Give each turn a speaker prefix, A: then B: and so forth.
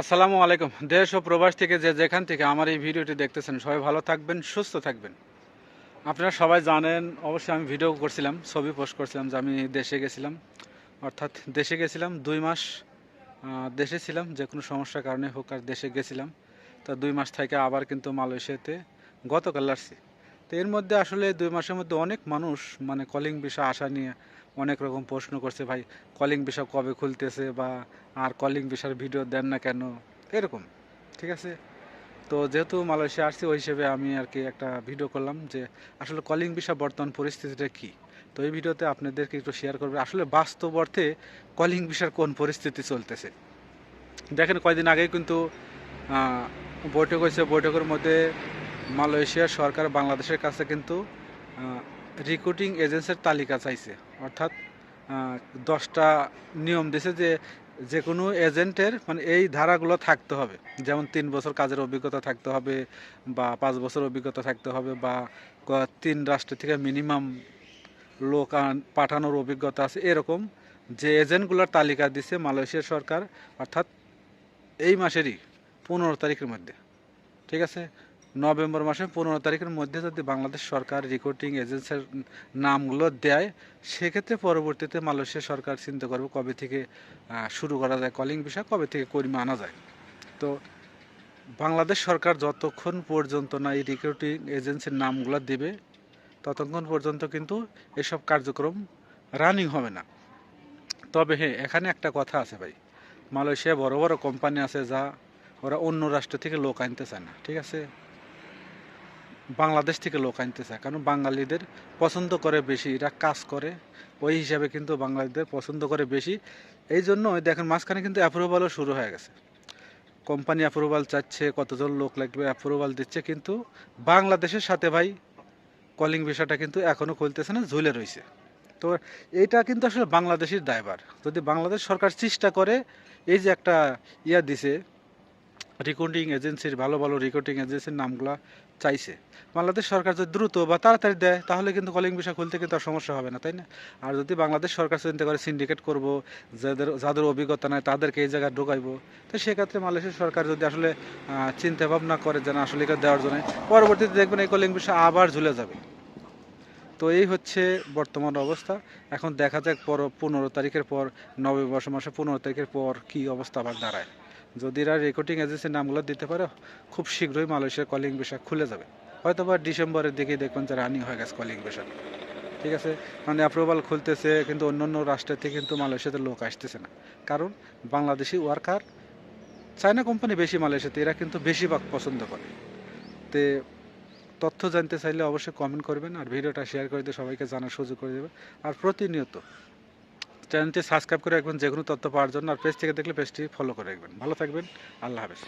A: আসসালামু আলাইকুম। দেশ ও প্রবাস থেকে যে যেখান থেকে আমার এই ভিডিওটি দেখতেছেন, সবাই ভালো থাকবেন, সুস্থ থাকবেন। আপনারা সবাই জানেন, অবশ্যই আমি ভিডিও করছিলাম, ছবি পোস্ট করছিলাম যে আমি দেশে গেছিলাম। অর্থাৎ দেশে গেছিলাম, দুই মাস দেশে ছিলাম, যে কোনো সমস্যার কারণে হোক আর দেশে গেছিলাম। তা দুই মাস থেকে আবার কিন্তু মালয়েশিয়াতে গতকাল আসছি। তো এর মধ্যে আসলে দুই মাসের মধ্যে অনেক মানুষ মানে কলিং বিষয় আশা নিয়ে অনেক রকম প্রশ্ন করছে, ভাই কলিং বিষয় কবে খুলতেছে বা আর কলিং বিষয়ের ভিডিও দেন না কেন? এরকম, ঠিক আছে? তো যেহেতু মালয়েশিয়া আসছি, ওই হিসেবে আমি আর কি একটা ভিডিও করলাম যে আসলে কলিং বিষয় বর্তমান পরিস্থিতিটা কি? তো এই ভিডিওতে আপনাদেরকে একটু শেয়ার করবে, আসলে বাস্তব অর্থে কলিং বিষয়ের কোন পরিস্থিতি চলতেছে? দেখেন কয়দিন আগেই কিন্তু বৈঠক হয়েছে, বৈঠকের মধ্যে মালয়েশিয়া সরকার বাংলাদেশের কাছে কিন্তু রিক্রুটিং এজেন্সির তালিকা চাইছে। অর্থাৎ দশটা নিয়ম দিছে যে যে কোনো এজেন্টের মানে এই ধারাগুলো থাকতে হবে। যেমন তিন বছর কাজের অভিজ্ঞতা থাকতে হবে, বা পাঁচ বছর অভিজ্ঞতা থাকতে হবে, বা তিন রাষ্ট্র থেকে মিনিমাম লোক পাঠানোর অভিজ্ঞতা আছে, এরকম যে এজেন্টগুলোর তালিকা দিছে মালয়েশিয়া সরকার, অর্থাৎ এই মাসেরই পনেরো তারিখের মধ্যে। ঠিক আছে? নভেম্বর মাসের পনেরো তারিখের মধ্যে যদি বাংলাদেশ সরকার রিক্রুটিং এজেন্সির নামগুলো দেয়, সেক্ষেত্রে পরবর্তীতে মালয়েশিয়া সরকার চিন্তা করবে কবে থেকে শুরু করা যায় কলিং বিষয়, কবে থেকে কর্মী আনা যায়। তো বাংলাদেশ সরকার যতক্ষণ পর্যন্ত না এই রিক্রুটিং এজেন্সির নামগুলো দেবে, ততক্ষণ পর্যন্ত কিন্তু এসব কার্যক্রম রানিং হবে না। তবে হ্যাঁ এখানে একটা কথা আছে ভাই। মালয়েশিয়া বড় বড় কোম্পানি আছে যা ওরা অন্য রাষ্ট্র থেকে লোক আনতে চায় না, ঠিক আছে? বাংলাদেশ থেকে লোক আনতে চায় কারণ বাঙালিদের পছন্দ করে বেশি, এরা কাজ করে। ওই হিসাবে কিন্তু বাঙালিদের পছন্দ করে বেশি। এই জন্য দেখেন মাঝখানে কিন্তু অ্যাপ্রুভালও শুরু হয়ে গেছে। কোম্পানি অ্যাপ্রুভাল চাচ্ছে, কতজন লোক লাগবে অ্যাপ্রুভাল দিচ্ছে, কিন্তু বাংলাদেশের সাথে ভাই কলিং বিষয়টা কিন্তু এখনও খুলতেছে না, ঝুলে রয়েছে তো এইটা কিন্তু আসলে বাংলাদেশের দায়ভার যদি বাংলাদেশ সরকার চেষ্টা করে, এই যে একটা ইয়া দিছে রিক্রুটিং এজেন্সির ভালো ভালো রেকর্ডিং এজেন্সির নামগুলো চাইছে। বাংলাদেশ সরকার যদি দ্রুত বা তাড়াতাড়ি দেয়, তাহলে কিন্তু কলিং বিষয় খুলতে কিন্তু আর সমস্যা হবে না, তাই না? আর যদি বাংলাদেশ সরকার চিন্তা করে সিন্ডিকেট করব, যাদের যাদের অভিজ্ঞতা নাই তাদেরকে এই জায়গায় ঢোকাইবো, তো সেক্ষেত্রে মালয়েশিয়া সরকার যদি আসলে চিন্তা ভাবনা করে যেন আসলে দেওয়ার জন্য, পরবর্তীতে দেখবেন এই কলিং বিষয় আবার ঝুলে যাবে। তো এই হচ্ছে বর্তমান অবস্থা। এখন দেখা যাক পর, পনেরো তারিখের পর, নভেম্বর মাসে পনেরো তারিখের পর কি অবস্থা আবার দাঁড়ায়। যদি এরা রেকর্ডিং এজেন্সির নামগুলো দিতে পারে, খুব শীঘ্রই মালয়েশিয়ার কলিং বিষয় খুলে যাবে। হয়তো বা ডিসেম্বরের দিকেই দেখবেন যে রানিং হয়ে গেছে কলিং বিষয়। ঠিক আছে? মানে অ্যাপ্রুভাল খুলতেছে, কিন্তু অন্য অন্য রাষ্ট্রের থেকে কিন্তু মালয়েশিয়াতে লোক আসতেছে না। কারণ বাংলাদেশি ওয়ার্কার চায়না কোম্পানি বেশি মালয়েশিয়াতে, এরা কিন্তু বেশিরভাগ পছন্দ করে। তে তথ্য জানতে চাইলে অবশ্যই কমেন্ট করবেন, আর ভিডিওটা শেয়ার করে দিয়ে সবাইকে জানার সুযোগ করে দেবে আর প্রতিনিয়ত চ্যানেলটি সাবস্ক্রাইব করে রাখবেন যে কোনো তথ্য পাওয়ার জন্য, আর পেজ থেকে দেখলে পেজটি ফলো করে রাখবেন। ভালো থাকবেন, আল্লাহ হাফেজ।